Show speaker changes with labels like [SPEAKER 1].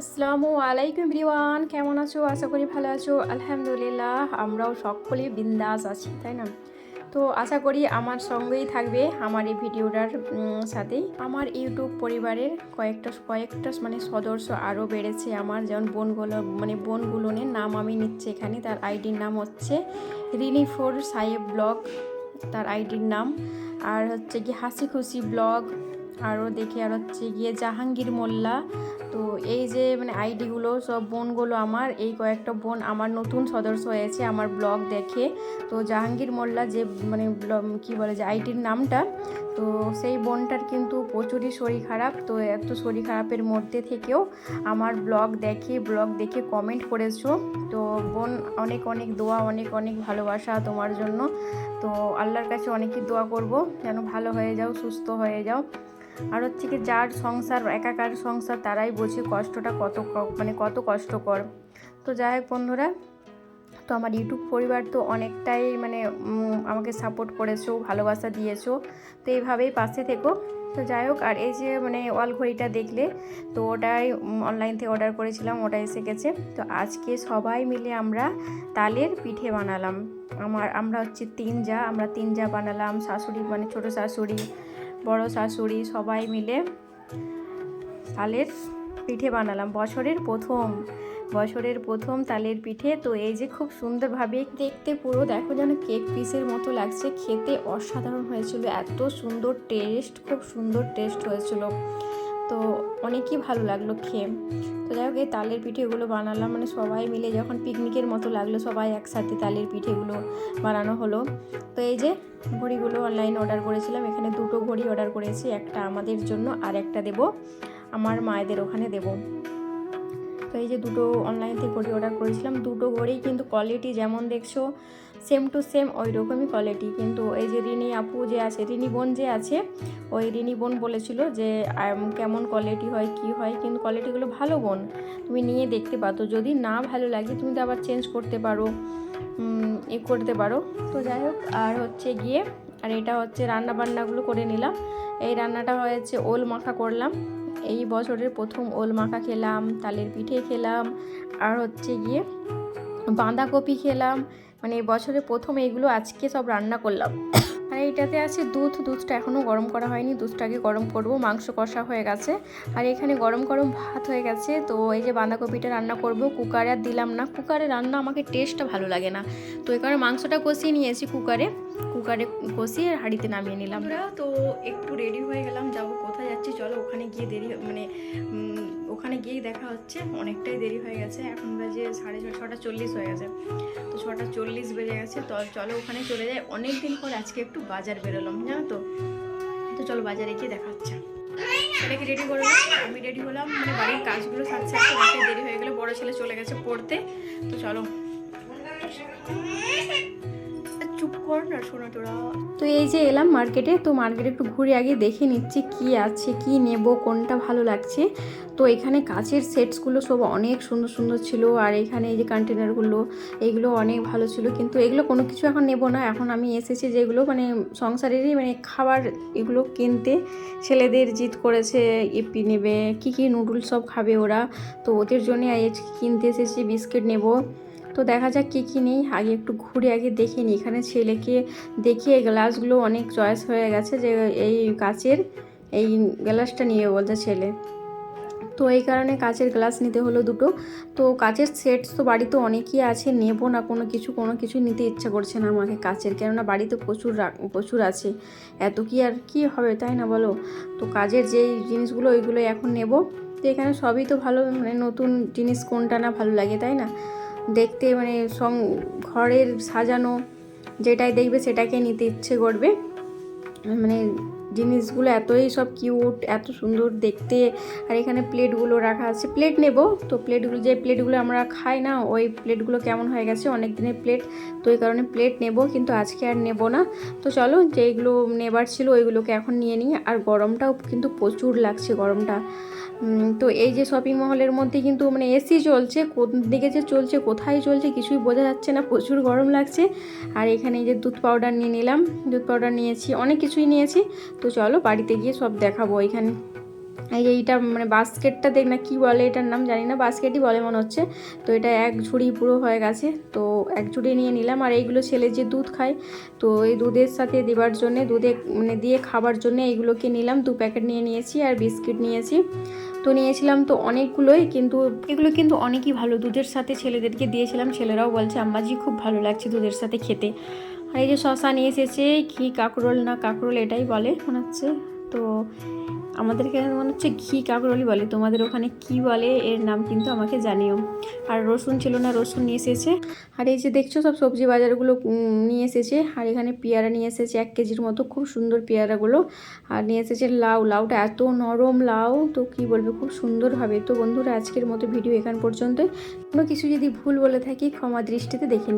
[SPEAKER 1] আসসালামু আলাইকুম রিওয়ান কেমন আছো? আশা করি ভালো আছো। আলহামদুলিল্লাহ, আমরাও সকলেই বিন্দাস আছি, তাই না? তো আশা করি আমার সঙ্গেই থাকবে আমার এই ভিডিওটার সাথেই। আমার ইউটিউব পরিবারের কয়েকটা কয়েকটা মানে সদস্য আরও বেড়েছে আমার। যেমন বোনগুলো মানে বোনগুলোনের নাম আমি নিচ্ছি এখানে। তার আইডির নাম হচ্ছে রিনিফোর সাহেব ব্লগ, তার আইডির নাম। আর হচ্ছে কি হাসি খুশি ব্লগ, আরও দেখি, আর হচ্ছে গিয়ে জাহাঙ্গীর মোল্লা তো এই যে মানে আইডিগুলো সব বোনগুলো আমার, এই কয়েকটা বোন আমার নতুন সদস্য হয়েছে আমার ব্লগ দেখে। তো জাহাঙ্গীর মোল্লা যে মানে কি বলে যে আইডির নামটা, তো সেই বোনটার কিন্তু প্রচুরই শরীর খারাপ, তো এত শরীর খারাপের মধ্যে থেকেও আমার ব্লগ দেখে ব্লগ দেখে কমেন্ট করেছ। তো বোন, অনেক অনেক দোয়া, অনেক অনেক ভালোবাসা তোমার জন্য। তো আল্লাহর কাছে অনেকই দোয়া করব, যেন ভালো হয়ে যাও, সুস্থ হয়ে যাও। আর হচ্ছে কি যার সংসার, একাকার সংসার, তারাই বোঝে কষ্টটা কত মানে কত কষ্টকর। তো যাই হোক বন্ধুরা, তো আমার ইউটিউব পরিবার তো অনেকটাই মানে আমাকে সাপোর্ট করেছ, ভালোবাসা দিয়েছ। তো এইভাবেই পাশে থেকো। তো যাই হোক, আর এই যে মানে ওয়াল ঘড়িটা দেখলে, তো ওটাই অনলাইন থেকে অর্ডার করেছিলাম, ওটা এসে গেছে। তো আজকে সবাই মিলে আমরা তালের পিঠে বানালাম। আমার, আমরা হচ্ছে তিন যা আমরা তিন যা বানালাম, শাশুড়ি মানে ছোটো শাশুড়ি। বড় শাশুড়ি সবাই মিলে তালের পিঠে বানালাম। বছরের প্রথম বছরের প্রথম তালের পিঠে। তো এই যে খুব সুন্দরভাবে দেখতে পুরো দেখো যেন কেক পিসের মতো লাগছে। খেতে অসাধারণ হয়েছিল। এত সুন্দর টেস্ট খুব সুন্দর টেস্ট হয়েছিল। তো অনেকই ভালো লাগল খেয়ে। তো যাই হোক, এই তালের পিঠেগুলো বানালাম। মানে সবাই মিলে যখন পিকনিকের মতো লাগল, সবাই একসাথে তালের পিঠেগুলো বানানো হলো। তো এই যে ঘড়িগুলো অনলাইন অর্ডার করেছিলাম। এখানে দুটো ঘড়ি অর্ডার করেছি, একটা আমাদের জন্য আর একটা দেব। আমার মায়েদের ওখানে দেব। তো এই যে দুটো অনলাইন থেকে ঘড়ি অর্ডার করেছিলাম। দুটো ঘড়ি কিন্তু কোয়ালিটি যেমন দেখছ সেম টু সেম ওই রকমই কোয়ালিটি কিন্তু এই যে রিনি আপু যে আছে, রিনি বোন যে আছে, ওই রিনি বোন বলেছিল যে কেমন কোয়ালিটি হয়, কি হয়, কিন্তু কোয়ালিটিগুলো ভালো বোন। তুমি নিয়ে দেখতে পাতো যদি না ভালো লাগে, তুমি তো আবার চেঞ্জ করতে পারো ই করতে পারো। তো যাই হোক, আর হচ্ছে গিয়ে, আর এটা হচ্ছে রান্না বান্নাগুলো করে নিলাম। এই রান্নাটা হয়েছে ওল মাখা করলাম। এই বছরের প্রথম ওল মাখা খেলাম, তালের পিঠে খেলাম, আর হচ্ছে গিয়ে বাঁধাকপি খেলাম মানে এই বছরের প্রথম এইগুলো আজকে সব রান্না করলাম। আর এইটাতে আছে দুধ, দুধটা এখনও গরম করা হয়নি দুধটাকে গরম করব, মাংস কষা হয়ে গেছে। আর এখানে গরম গরম ভাত হয়ে গেছে, তো এই যে বাঁধাকপিটা রান্না করব, কুকারে আর দিলাম না। কুকারে রান্না আমাকে টেস্টটা ভালো লাগে না। তো এই কারণে মাংসটা কষিয়ে নিয়েছি কুকারে। কুকারে কষিয়ে হাঁড়িতে নামিয়ে নিলাম। তো একটু রেডি হয়ে গেলাম যাব কোথায় যাচ্ছি চলো ওখানে গিয়ে দেরি মানে ওখানে গিয়েই দেখা হচ্ছে অনেকটাই দেরি হয়ে গেছে এখন বাজে সাড়ে ছটা চল্লিশ হয়ে গেছে তো ছটা চল্লিশ বেজে গেছে তো চলো ওখানে চলে যাই অনেক দিন পর আজকে একটু বাজার বেরোলাম জানো তো তো চলো বাজারে গিয়ে দেখা হচ্ছে। ছেলেকে রেডি করে দিলাম, আমি রেডি হলাম মানে বাড়ির কাজগুলো সাথে সাথে অনেকটাই দেরি হয়ে গেলো বড় ছেলে চলে গেছে পড়তে তো চলো। চুপ কর না, শোনা তোরা। তো এই যে এলাম মার্কেটে, তো মার্কেটে একটু ঘুরে আগে দেখে নিচ্ছি কি আছে, কি নেব, কোনটা ভালো লাগছে। তো এখানে কাচের সেটসগুলো সব অনেক সুন্দর সুন্দর ছিল, আর এখানে এই যে কন্টেনারগুলো এগুলো অনেক ভালো ছিল। কিন্তু এগুলো কোনো কিছু এখন নেব না। এখন আমি এসেছি যেগুলো মানে সংসারেরই মানে খাবার এগুলো কিনতে। ছেলেদের জিদ করেছে, ইপি নেবে, কি কি নুডলস সব খাবে ওরা। তো ওদের জন্য কিনতে এসেছি, বিস্কিট নেব। তো দেখা যাক কী কী নেই। আগে একটু ঘুরে আগে দেখে নিই। এখানে ছেলেকে দেখিয়ে গ্লাসগুলো অনেক চয়েস হয়ে গেছে যে এই কাচের, এই গ্লাসটা নিয়ে বলছে ছেলে। তো এই কারণে কাচের গ্লাস নিতে হলো দুটো। তো কাচের সেট তো বাড়িতে অনেকই আছে, নেব না কোনো কিছু কোনো কিছু নিতে ইচ্ছা করছে না আমাকে কাচের। কেননা বাড়িতে প্রচুর প্রচুর আছে। এত কি আর কি হবে তাই না বলো? তো কাজের যেই জিনিসগুলো ওইগুলো এখন নেব। তো এখানে সবই তো ভালো মানে নতুন জিনিস কোনটা না ভালো লাগে তাই না? দেখতে মানে সং, ঘরের সাজানো যেটাই দেখবে সেটাকে নিতে ইচ্ছে করবে। মানে জিনিসগুলো এতই সব কিউট এত সুন্দর দেখতে। আর এখানে প্লেটগুলো রাখা আছে। প্লেট নেব। তো প্লেটগুলো, যে প্লেটগুলো আমরা খাই না, ওই প্লেটগুলো কেমন হয়ে গেছে? অনেক দিনের প্লেট। তো এই কারণে প্লেট নেব, কিন্তু আজকে আর নেব না। তো চলো, যেইগুলো নেবার ছিল ওইগুলোকে এখন নিয়ে নিই। আর গরমটাও কিন্তু প্রচুর লাগছে গরমটা। তো এই যে শপিং মহলের মধ্যে কিন্তু মানে এসি চলছে, কোন দিকে যে চলছে, কোথায় চলছে কিছুই বোঝা যাচ্ছে না, প্রচুর গরম লাগছে। আর এখানে যে দুধ পাউডার নিয়ে নিলাম, দুধ পাউডার নিয়েছি, অনেক কিছুই নিয়েছি। তো চলো বাড়িতে গিয়ে সব দেখাবো এখানে। এই যে এইটা মানে বাস্কেটটা দেখ না কী বলে এটার নাম জানি না, বাস্কেটই বলে মনে হচ্ছে। তো এটা এক ঝুড়ি পুরো হয়ে গেছে, তো এক ঝুড়ি নিয়ে নিলাম। আর এইগুলো ছেলে যে দুধ খায়, তো এই দুধের সাথে দেবার জন্যে, দুধে মানে দিয়ে খাবার জন্য এইগুলোকে নিলাম। দু প্যাকেট নিয়ে নিয়েছি আর বিস্কিট নিয়েছি। তো নিয়েছিলাম তো অনেকগুলোই, কিন্তু এগুলো কিন্তু অনেকই ভালো। দুধের সাথে ছেলেদেরকে দিয়েছিলাম, ছেলেরাও বলছে, আম্মাজি, খুব ভালো লাগছে দুধের সাথে খেতে। আর এই যে শশা নিয়ে এসেছে, কি কাকরোল না কাকরোল এটাই বলে মনে হচ্ছে। তো আমাদের এখানে মনে হচ্ছে ঘি কাকরোলই বলে। তোমাদের ওখানে কি বলে? এর নাম কিন্তু আমাকে জানিও। আর রসুন ছিল না, রসুন নিয়ে এসেছে। আর এই যে দেখছ, সব সবজি বাজারগুলো নিয়ে এসেছে। আর এখানে পেয়ারা নিয়ে এসেছে, এক কেজির মতো। খুব সুন্দর পেয়ারাগুলো। আর নিয়ে এসেছে লাউ। লাউটা এত নরম লাউ, তো কি বলবে, খুব সুন্দর হবে। তো বন্ধুরা, আজকের মতো ভিডিও এখান পর্যন্ত কোনো কিছু যদি ভুল বলে থাকি, ক্ষমা দৃষ্টিতে দেখে